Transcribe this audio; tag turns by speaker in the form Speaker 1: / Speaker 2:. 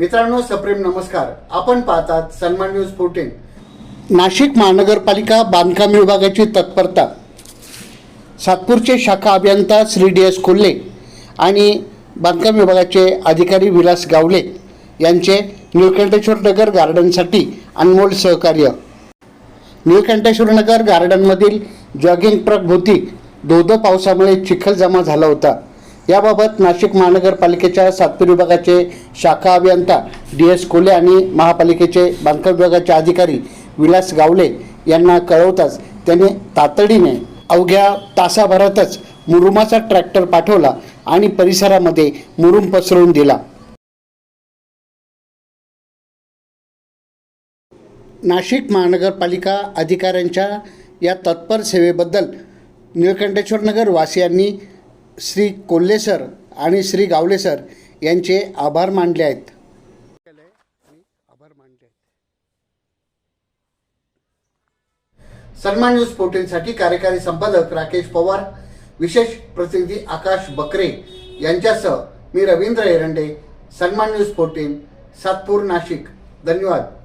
Speaker 1: मित्रांनो सप्रेम नमस्कार. आपण पाहतात सन्मान न्यूज फोर्टीन नाशिक महानगरपालिका बांधकाम विभागाची तत्परता. सातपूरचे शाखा अभियंता श्री डी एस कोल्हे आणि बांधकाम विभागाचे अधिकारी विलास गावले यांचे निळकंठेश्वर नगर गार्डनसाठी अनमोल सहकार्य. निळकंठेश्वर नगर गार्डनमधील जॉगिंग ट्रकभोवती धोधो पावसामुळे चिखल जमा झाला होता. याबाबत नाशिक महानगरपालिकेच्या सातपूर विभागाचे शाखा अभियंता डी एस कोले आणि महापालिकेचे बांधकाम विभागाचे अधिकारी विलास गावले यांना कळवताच त्याने तातडीने अवघ्या तासाभरातच मुरुमाचा ट्रॅक्टर पाठवला आणि परिसरामध्ये मुरुम पसरवून दिला. नाशिक महानगरपालिका अधिकाऱ्यांच्या या तत्पर सेवेबद्दल निळकंठेश्वर नगर वासियांनी श्री कोल्हे सर आणि श्री गावले सर यांचे आभार मानले आहेत. आभार मानले आहेत सन्मान न्यूज पोर्टलसाठी कार्यकारी संपादक राकेश पवार विशेष प्रतिनिधी आकाश बकरे यांच्यासह मी रवींद्र एरंडे सन्मान न्यूज पोर्टल सातपूर नाशिक. धन्यवाद.